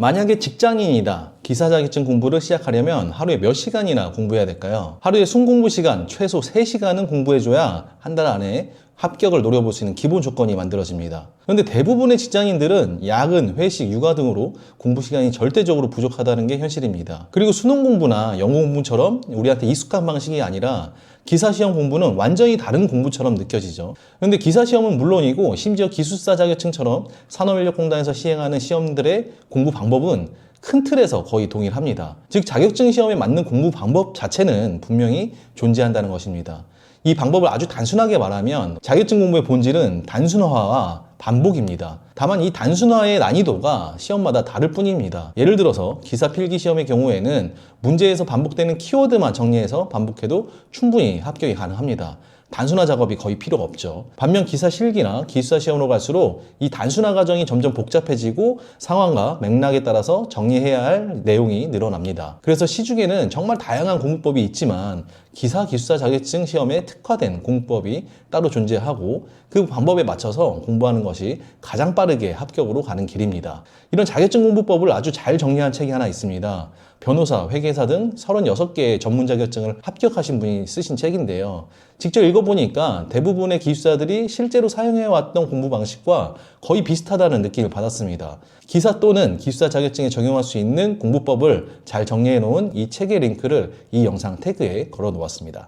만약에 직장인이다. 기사 자격증 공부를 시작하려면 하루에 몇 시간이나 공부해야 될까요? 하루에 순공부 시간 최소 3시간은 공부해줘야 한 달 안에 합격을 노려볼 수 있는 기본 조건이 만들어집니다. 그런데 대부분의 직장인들은 야근, 회식, 육아 등으로 공부 시간이 절대적으로 부족하다는 게 현실입니다. 그리고 수능 공부나 영어 공부처럼 우리한테 익숙한 방식이 아니라 기사 시험 공부는 완전히 다른 공부처럼 느껴지죠. 그런데 기사 시험은 물론이고 심지어 기술사 자격증처럼 산업인력공단에서 시행하는 시험들의 공부 방법은 큰 틀에서 거의 동일합니다. 즉 자격증 시험에 맞는 공부 방법 자체는 분명히 존재한다는 것입니다. 이 방법을 아주 단순하게 말하면 자격증 공부의 본질은 단순화와 반복입니다. 다만 이 단순화의 난이도가 시험마다 다를 뿐입니다. 예를 들어서 기사 필기 시험의 경우에는 문제에서 반복되는 키워드만 정리해서 반복해도 충분히 합격이 가능합니다. 단순화 작업이 거의 필요가 없죠. 반면 기사 실기나 기술사 시험으로 갈수록 이 단순화 과정이 점점 복잡해지고 상황과 맥락에 따라서 정리해야 할 내용이 늘어납니다. 그래서 시중에는 정말 다양한 공부법이 있지만 기사 기술사 자격증 시험에 특화된 공부법이 따로 존재하고 그 방법에 맞춰서 공부하는 것이 가장 빠르게 합격으로 가는 길입니다. 이런 자격증 공부법을 아주 잘 정리한 책이 하나 있습니다. 변호사, 회계사 등 36개의 전문 자격증을 합격하신 분이 쓰신 책인데요. 직접 읽어보니까 대부분의 기술사들이 실제로 사용해왔던 공부 방식과 거의 비슷하다는 느낌을 받았습니다. 기사 또는 기술사 자격증에 적용할 수 있는 공부법을 잘 정리해 놓은 이 책의 링크를 이 영상 태그에 걸어 놓았습니다.